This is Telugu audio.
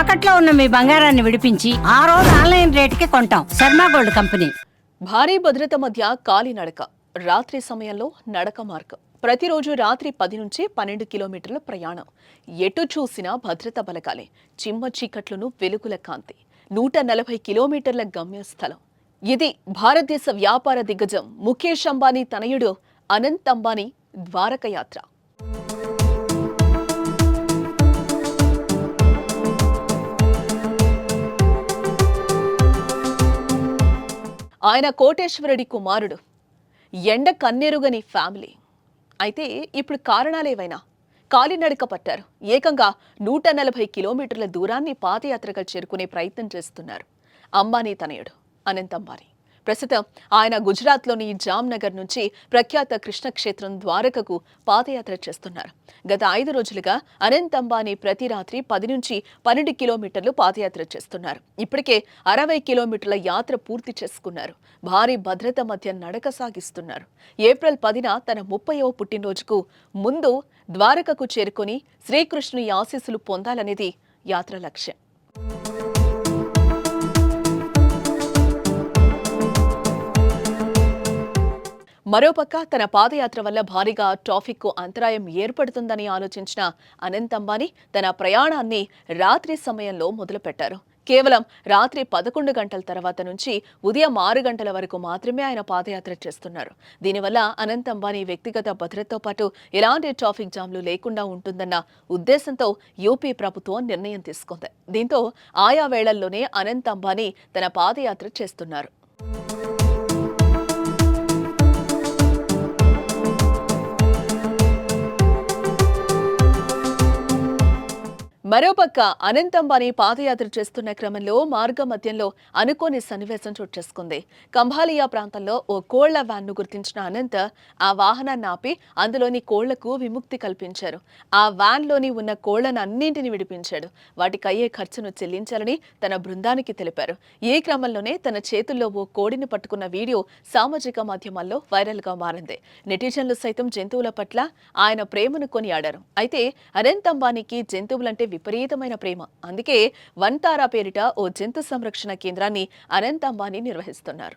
తాకట్లో ఉన్న మీ బంగారాన్ని విడిపించి ఆ రోజు ఆన్లైన్ రేటుకి కొంటాం. Sharma gold company. భారీ భద్రత మధ్య కాలినడక రాత్రి సమయంలో నడక మార్గం. ప్రతిరోజు రాత్రి పది నుంచి పన్నెండు కిలోమీటర్ల ప్రయాణం. ఎటు చూసినా భద్రత బలగాలే. చిమ్మ చీకట్లను వెలుగుల కాంతి. నూట నలభై కిలోమీటర్ల గమ్యస్థలం. ఇది భారతదేశ వ్యాపార దిగ్గజం ముఖేష్ అంబానీ తనయుడు అనంత్ అంబానీ ద్వారక యాత్ర. ఆయన కోటేశ్వరుడి కుమారుడు. ఎండ కన్నెరుగని ఫ్యామిలీ. అయితే ఇప్పుడు కారణాలేవైనా? కాలినడక పట్టారు. ఏకంగా నూట నలభై కిలోమీటర్ల దూరాన్ని పాదయాత్రగా చేరుకునే ప్రయత్నం చేస్తున్నారు. అంబానీ తనయుడు అనంత్ అంబానీ. ప్రస్తుతం ఆయన గుజరాత్లోని జామ్నగర్ నుంచి ప్రఖ్యాత కృష్ణక్షేత్రం ద్వారకకు పాదయాత్ర చేస్తున్నారు. గత ఐదు రోజులుగా అనంత్ అంబానీ ప్రతి రాత్రి పది నుంచి పన్నెండు కిలోమీటర్లు పాదయాత్ర చేస్తున్నారు. ఇప్పటికే అరవై కిలోమీటర్ల యాత్ర పూర్తి చేసుకున్నారు. భారీ భద్రత మధ్య నడక సాగిస్తున్నారు. ఏప్రిల్ పదిన తన ముప్పైవ పుట్టినరోజుకు ముందు ద్వారకకు చేరుకొని శ్రీకృష్ణుని ఆశీస్సులు పొందాలనేది యాత్ర లక్ష్యం. మరోపక్క తన పాదయాత్ర వల్ల భారీగా ట్రాఫిక్కు అంతరాయం ఏర్పడుతుందని ఆలోచించిన అనంత్ అంబానీ తన ప్రయాణాన్ని రాత్రి సమయంలో మొదలుపెట్టారు. కేవలం రాత్రి పదకొండు గంటల తర్వాత నుంచి ఉదయం ఆరు గంటల వరకు మాత్రమే ఆయన పాదయాత్ర చేస్తున్నారు. దీనివల్ల అనంత్ అంబానీ వ్యక్తిగత భద్రతతో పాటు ఎలాంటి ట్రాఫిక్ జామ్లు లేకుండా ఉంటుందన్న ఉద్దేశంతో యూపీ ప్రభుత్వం నిర్ణయం తీసుకుంది. దీంతో ఆయా వేళల్లోనే అనంత్ అంబానీ తన పాదయాత్ర చేస్తున్నారు. మరోపక్క అనంత్ అంబానీ పాదయాత్ర చేస్తున్న క్రమంలో మార్గ మధ్యంలో అనుకోని సన్నివేశం చోటు చేసుకుంది. కంభాలియా ప్రాంతంలో ఓ కోళ్ళ వ్యాన్ను గుర్తించిన అనంత్ ఆ వాహనాన్ని ఆపి అందులోని కోళ్ళకు విముక్తి కల్పించారు. ఆ వ్యాన్లోని ఉన్న కోళ్ళను అన్నింటిని విడిపించాడు. వాటికి అయ్యే ఖర్చును చెల్లించాలని తన బృందానికి తెలిపారు. ఈ క్రమంలోనే తన చేతుల్లో ఓ కోడిని పట్టుకున్న వీడియో సామాజిక మాధ్యమాల్లో వైరల్గా మారింది. నెటిజన్లు సైతం జంతువుల పట్ల ఆయన ప్రేమను కొనియాడారు. అయితే అనంత్ అంబానీకి జంతువులంటే విపరీతమైన ప్రేమ. అందుకే వన్ తారా పేరిట ఓ జంతు సంరక్షణ కేంద్రాన్ని అనంత్ అంబానీ నిర్వహిస్తున్నారు.